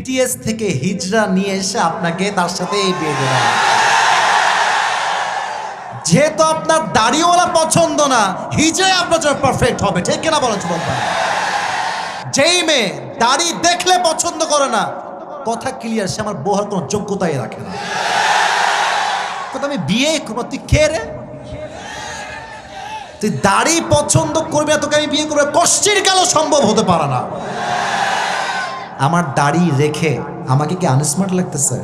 BTS থেকে হিজরা নিয়ে এসে আপনাকে তার সাথে বিয়ে দেওয়া যেহেতু আপনার দাড়িওয়ালা পছন্দ না, হিজড়াই আপনার জন্য পারফেক্ট হবে, ঠিক কিনা বলো যুবক? যেই মেয়ে দাড়ি দেখলে পছন্দ করে না, কথা ক্লিয়ার সে আমার বহার কোনো যোগ্যতাই রাখে না। কথা আমি বিয়ে করব, তুই কে রে? তুই দাড়ি পছন্দ করবি না, তোকে আমি বিয়ে করব কষ্টের কালো সম্ভব হতে পারে না। আমার দাড়ি রেখে আমাকে কি আনস্মার্ট লাগতেছে?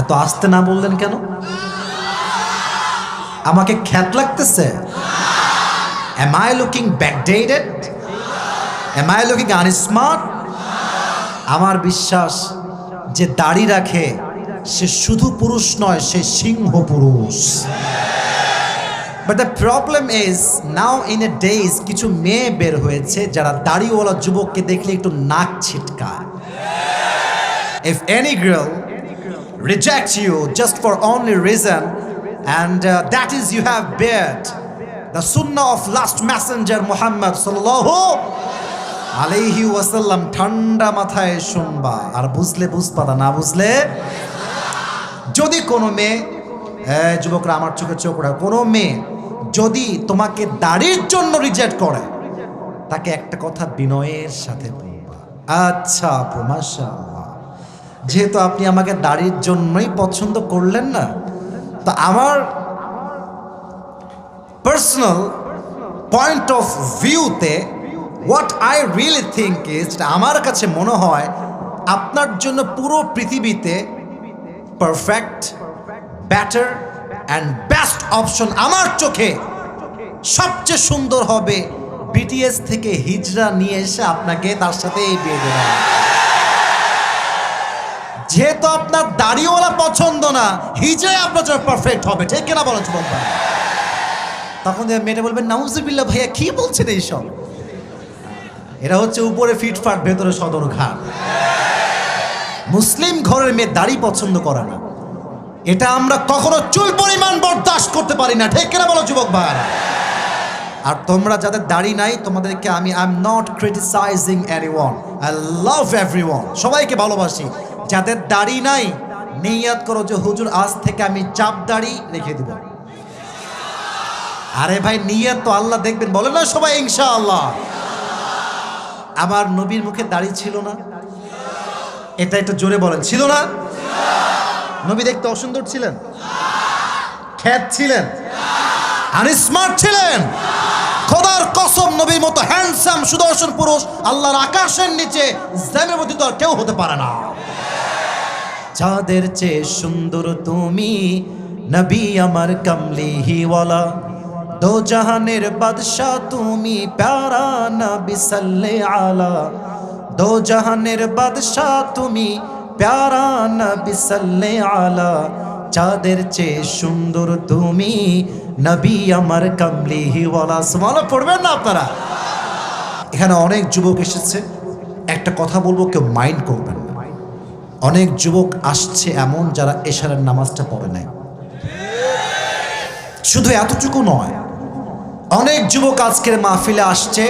এত আসতে না বললেন কেন? আমাকে খ্যাত লাগতেছে? Am I looking backdated am I looking unsmart আমার বিশ্বাস যে দাড়ি রাখে সে শুধু পুরুষ নয়, সে সিংহ পুরুষ। But the problem is now in a days কিছু মেয়ে বের হয়েছে যারা দাড়িওয়ালা যুবককে দেখলে একটু নাক ছিটকায়। If any girl rejects you just for only reason and that is you have bared the sunnah of last messenger Muhammad sallallahu আলাইহি ওয়াসাল্লাম ঠান্ডা মাথায় শুনবা। আর বুঝলে বুঝবা না, বুঝলে? যদি কোনো মেয়ে যুবকরা আমার চোখে চোখ কোনো মেয়ে যদি তোমাকে দাড়ির জন্য রিজেক্ট করে, তাকে একটা কথা বিনয়ের সাথে বলবা। আচ্ছা আপু যেহেতু আপনি আমাকে দাড়ির জন্যই পছন্দ করলেন না, তো আমার পার্সোনাল পয়েন্ট অফ ভিউতে what I really think is আমার কাছে মনে হয় আপনার জন্য পুরো পৃথিবীতে perfect better and best option আমার চোখে সবচেয়ে সুন্দর হবে বিটিএস থেকে হিজরা নিয়ে এসে আপনাকে তার সাথে বিয়ে দেওয়া। যেহেতু আপনার দাড়িওয়ালা পছন্দ না হিজড়াই আপনার জন্য পারফেক্ট হবে, ঠিক কিনা বলো যুবক? তখন মেয়েটা বলবেন নাউজুবিল্লাহ ভাইয়া, কি বলছেন এইসব? এরা হচ্ছে উপরে ফিটফাট, ভেতরে সদর ঘাট মুসলিম ঘরের মেয়ে দাড়ি পছন্দ করে না। এটা আমরা কখনো চুল পরিমাণ বরদাস্ত করতে পারি না। ঠিক কিনা বলো, যুবক ভাই আর তোমরা যাদের দাড়ি নাই, তোমাদেরকে আমি I am not criticising anyone I love everyone সবাইকে ভালোবাসি। যাদের দাড়ি নাই, নিয়াত করো যে, হুজুর, আজ থেকে আমি চাপ দাড়ি রেখে দিব। আরে ভাই, নিয়াত তো আল্লাহ দেখবেন, বলে না সবাই, ইনশাআল্লাহ? আমার নবীর মুখে দাড়ি ছিল না? এটা একটু জোরে বলেন, ছিল না? নবী দেখতে অসুন্দর ছিলেন? খ্যাত ছিলেন? আর স্মার্ট ছিলেন? খোদার কসম, নবীর মতো হ্যান্ডসাম সুদর্শন পুরুষ, আল্লাহর আকাশের নিচে জেমের মধ্যে তো আর কেউ হতে পারে না। চাঁদের চেয়ে সুন্দর তুমি, নবী আমার কমলিহিওয়ালা। দো জাহানের বাদশাহ তুমি প্যারা নবী সাল্লে আলা। দো জাহানের বাদশাহ তুমি প্যারা নবী সাল্লে আলা চাঁদের চেয়ে সুন্দর তুমি নবী আমার কমলিহিওয়ালা সুবহানাল্লাহ, পড়বেন না আপনারা? এখানে অনেক যুবক এসেছে। একটা কথা বলব, কেউ মাইন্ড করবেন না। অনেক যুবক আসছে এমন যারা এশারের নামাজটা পড়ে নাই। শুধু এতটুকু নয়, অনেক যুবক আজকের মাহফিলে আসছে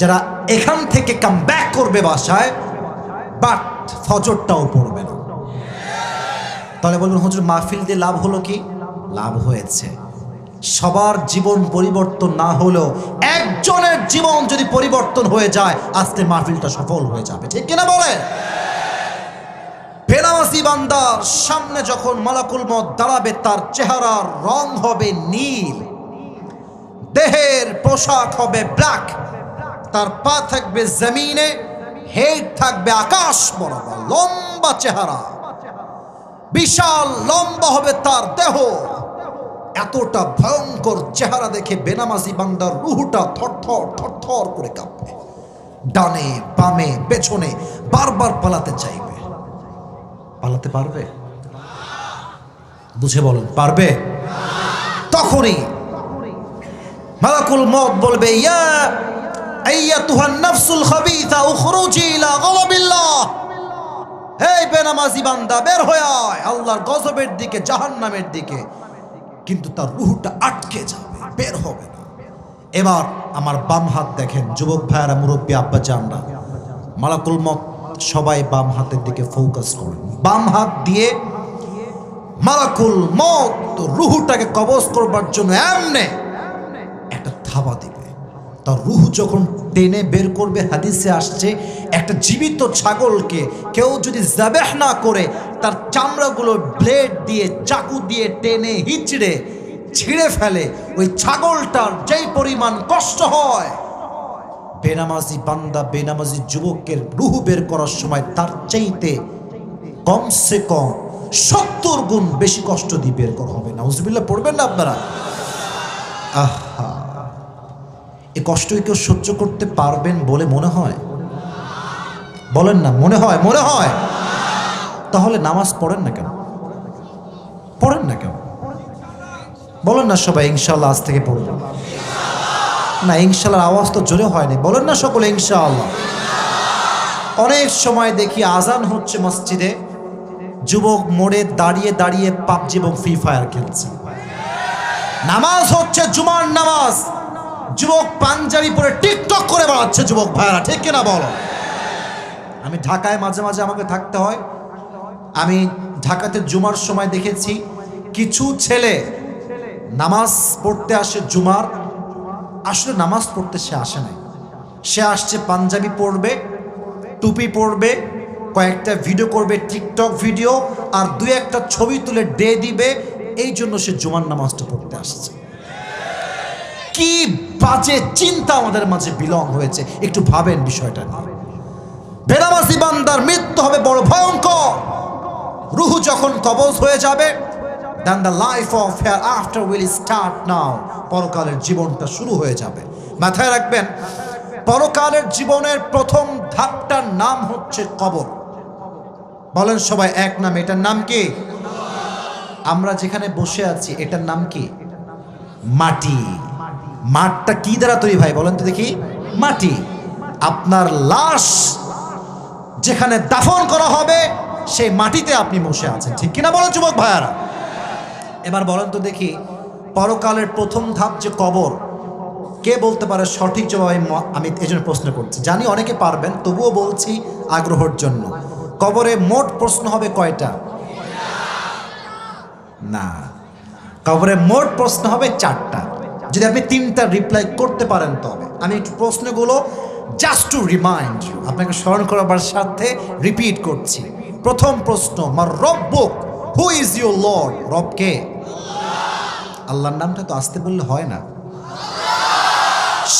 যারা এখান থেকে কাম ব্যাক করবে বাসায় বাট ফজরটাও পড়বে না। তাহলে বলবেন, হুজুর, মাহফিল দিয়ে লাভ হলো কি? লাভ হয়েছে। সবার জীবন পরিবর্তন না হলেও একজনের জীবন যদি পরিবর্তন হয়ে যায়, আজকে মাহফিলটা সফল হয়ে যাবে। ঠিক কিনা বলে? বেনামাজি বান্দার সামনে যখন মালাকুল মত দাঁড়াবে, তার চেহারার রং হবে নীল, দেহের পোশাক হবে ব্ল্যাক, তার পা থাকবে জমিনে হেড থাকবে আকাশ বরাবর লম্বা চেহারা। বিশাল লম্বা হবে তার দেহ। এতটা ভয়ঙ্কর চেহারা দেখে বেনামাজি বান্দার রুহুটা থরথর থরথর করে কাঁপবে। ডানে বামে পেছনে বারবার পালাতে চাইবে। পালাতে পারবে? বুঝে বলুন পারবে? তখনই মালাকুল মত বলবে ইয়া বের গজবের দিকে, জাহান্নামের দিকে। কিন্তু তার আটকে বের হবে এবার আমার বাম হাত দেখেন, যুবক মুরব্বী আব্বা মালাকুল মত সবাই বাম হাতের দিকে ফোকাস করুন। বাম হাত দিয়ে মালাকুল মত রুহুটাকে কবজ করবার জন্য এমনে একটা থাবা দিবে। তার রুহু যখন টেনে বের করবে, হাদিসে আসছে, একটা জীবিত ছাগলকে কেউ যদি জাবেহ না করে, তার চামড়াগুলো ব্লেড দিয়ে, চাকু দিয়ে টেনে, হিচড়ে, ছিঁড়ে ফেলে, ওই ছাগলটার যেই পরিমাণ কষ্ট হয়, বেনামাজি বান্দা, বেনামাজি যুবকের রুহু বের করার সময় তার চাইতে কমসে কম সত্তর গুণ বেশি কষ্ট দিয়ে বের করা হবে। না উজবিল্লা পড়বেন না আপনারা? আহা। এ কষ্ট কেউ সহ্য করতে পারবেন বলে মনে হয়? বলেন না, মনে হয় মনে হয়। তাহলে নামাজ পড়েন না কেন? পড়েন না কেন? বলেন না সবাই ইনশাল্লাহ আজ থেকে পড়বেন না ইনশাল্লাহর আওয়াজ তো জোরে হয়নি। বলেন না সকলে, ইনশাআল্লাহ। অনেক সময় দেখি আজান হচ্ছে মসজিদে, যুবক মোড়ে দাঁড়িয়ে দাঁড়িয়ে পাবজি এবং ফ্রি ফায়ার খেলছে। নামাজ হচ্ছে জুমার নামাজ। যুবক পাঞ্জাবি পরে টিকটক করে বেড়াচ্ছে যুবক ভাইরা ঠিক কিনা বলো? আমি ঢাকায় মাঝে মাঝে আমাকে থাকতে হয়। আমি ঢাকাতে জুমার সময় দেখেছি, কিছু ছেলে নামাজ পড়তে আসে জুমার। আসলে নামাজ পড়তে সে আসে নাই। সে আসছে, পাঞ্জাবি পড়বে টুপি পরবে, কয়েকটা ভিডিও করবে, টিকটক ভিডিও আর দুই একটা ছবি তুলে ডে দিবে। এই জন্য সে জুমার নামাজটা পড়তে আসছে। কি বাজে চিন্তা আমাদের মাঝে বিলং হয়েছে? একটু ভাবেন বিষয়টা নিয়ে। বেনামাজি বান্দার মৃত্যু হবে বড় ভয়ঙ্কর। রুহু যখন কবজ হয়ে যাবে then the life of hereafter will start now পরকালের জীবনটা শুরু হয়ে যাবে। মাথায় রাখবেন, পরকালের জীবনের প্রথম ধাপটার নাম হচ্ছে কবর। বলেন সবাই এক নাম, এটার নাম কি? আমরা যেখানে বসে আছি, এটার নাম কি? মাটি। মাঠটা কি দ্বারা তৈরি ভাই? বলেন তো দেখি। মাটি। আপনার লাশ যেখানে দাফন করা হবে, সেই মাটিতে আপনি বসে আছেন। ঠিক কিনা বলেন যুবক ভাইয়ারা? এবার বলেন তো দেখি, পরকালের প্রথম ধাপ যে কবর, কে বলতে পারে সঠিক জবাব আমি এই জন্য প্রশ্ন করছি। জানি অনেকে পারবেন, তবুও বলছি আগ্রহর জন্য। কবরে মোট প্রশ্ন হবে কয়টা? না। কবরে মোট প্রশ্ন হবে চারটা। যদি আপনি তিনটা রিপ্লাই করতে পারেন তবে, আমি একটু প্রশ্নগুলো জাস্ট টু রিমাইন্ড ইউ আপনাকে স্মরণ করাবার সাথে রিপিট করছি। প্রথম প্রশ্ন, মার রব্বুক হু ইজ ইউর লর্ড রব কে? আল্লাহর নামটা তো আসতে বললে হয় না।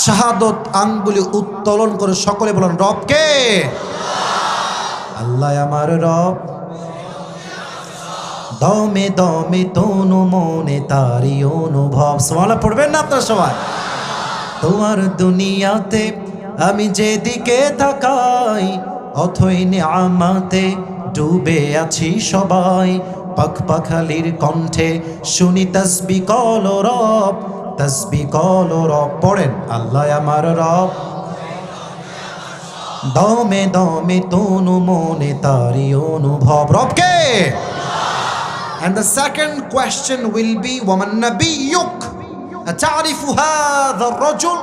শাহাদত আঙ্গুলি উত্তোলন করে সকলে বলেন, রব কে? আল্লাহ, আমার রব। দমে দমে তনু মনে তারি অনুভব। সমালা, পড়বেন না আপনার সবাই। তোমার দুনিয়াতে আমি যেদিকে তাকাই, অথই আমাতে ডুবে আছি সবাই। পাখ পাখালির কণ্ঠে শুনি তসবি কল রব, তসবি কল রব। পড়েন, আল্লাহ আমার রব। দমে দমে তনু মনে তারি অনুভব। রবকে And the second question will be ومن نبيك أتعرف هذا الرجل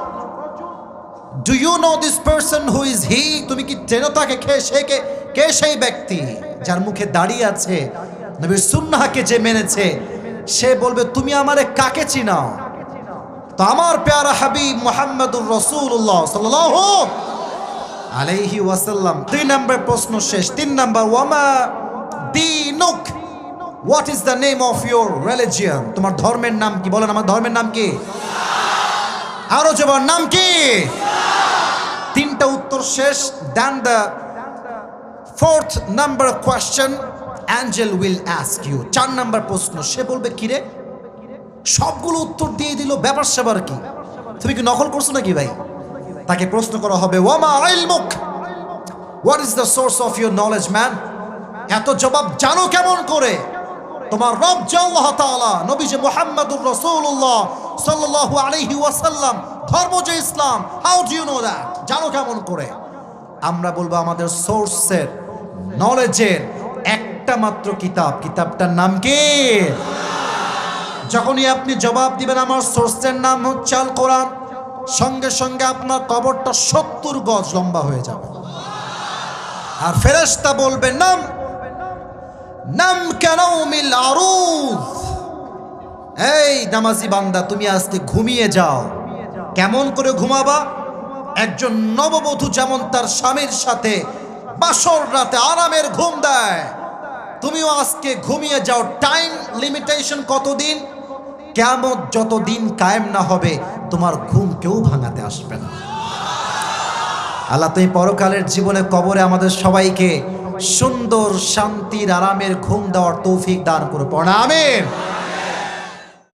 Do you know this person who is he তুমি কি চেনো তাকে কে সে কে কে সেই ব্যক্তি যার মুখে দাঁড়িয়ে আছে নবীর সুন্নাহকে যে মেনেছে সে বলবে তুমি আমারে কাকে চিনাও তো আমার প্যারা হাবিব মোহাম্মদুর রসুল্লাহ সাল্লাল্লাহু আলাইহি ওয়াসাল্লাম দুই নম্বর প্রশ্ন শেষ তিন নম্বর ওয়ামা দিনুক What is the name of your religion তোমার ধর্মের নাম কি? বলেন আমার ধর্মের নাম কি? আরও জবার নাম কি? তিনটা উত্তর শেষ then the fourth number question angel will ask you চার নাম্বার প্রশ্ন, সে বলবে, কিরে? সবগুলো উত্তর দিয়ে দিল, ব্যাপার স্যাপার কি? তুমি কি নকল করছ নাকি ভাই? তাকে প্রশ্ন করা হবে, ওয়ামা ইলমুক? What is the source of your knowledge man এত জবাব জানো কেমন করে? তোমার রব তাআলা নবী যে মুহাম্মাদুর রাসূলুল্লাহ সাল্লাল্লাহু আলাইহি ওয়াসাল্লাম, ধর্ম যে ইসলাম how do you know that জানো কেমন করে? আমরা বলব আমাদের সোর্সের নলেজের একটা মাত্র কিতাব। কিতাবটার নাম কি? যখনই আপনি জবাব দিবেন আমার সোর্সের নাম হচ্ছে আল কোরআন সঙ্গে সঙ্গে আপনার কবরটা সত্তর গজ লম্বা হয়ে যাবে। আর ফেরেশতা বলবে, নাম নাম কেন মিল আরুদ এই নামাজি বান্দা, তুমি আজকে ঘুমিয়ে যাও। কেমন করে ঘুমাবা? একজন নববধূ যেমন তার স্বামীর সাথে বাসর রাতে আরামের ঘুম দেয়, তুমিও আজকে ঘুমিয়ে যাও। টাইম লিমিটেশন কতদিন? কেমন যতদিন কায়েম না হবে, তোমার ঘুম কেউ ভাঙাতে আসবে না। আল্লাহ তুমি পরকালের জীবনে কবরে আমাদের সবাইকে সুন্দর শান্তির আরামের ঘুম দেওয়ার তৌফিক দান করে পড়া আমিন।